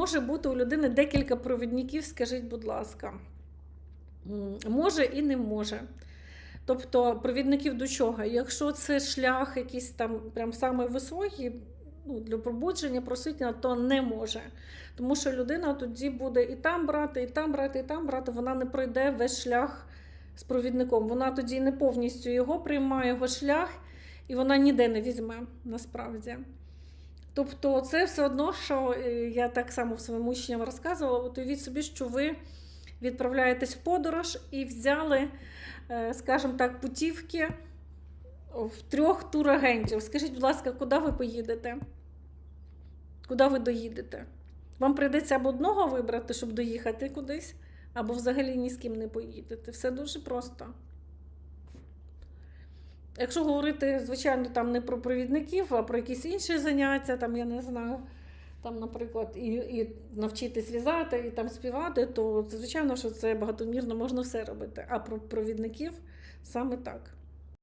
може бути у людини декілька провідників, скажіть, будь ласка. Може і не може. Тобто провідників до чого? Якщо це шлях якийсь там прям саме високий, ну, для пробудження просвітлення, то не може. Тому що людина тоді буде і там брати, і там брати, і там брати, вона не пройде весь шлях з провідником. Вона тоді не повністю його приймає, його шлях, і вона ніде не візьме насправді. Тобто, це все одно, що е, я так само своїм учням розказувала. От уявіть собі, що ви відправляєтесь в подорож і взяли, е, скажімо так, путівки в трьох турагентів. Скажіть, будь ласка, куди ви поїдете? Куди ви доїдете? Вам прийдеться або одного вибрати, щоб доїхати кудись, або взагалі ні з ким не поїдете. Все дуже просто. Якщо говорити, звичайно, там не про провідників, а про якісь інші заняття, там я не знаю, там, наприклад, і, і навчитись в'язати, і там співати, то звичайно, що це багатомірно можна все робити. А про провідників саме так.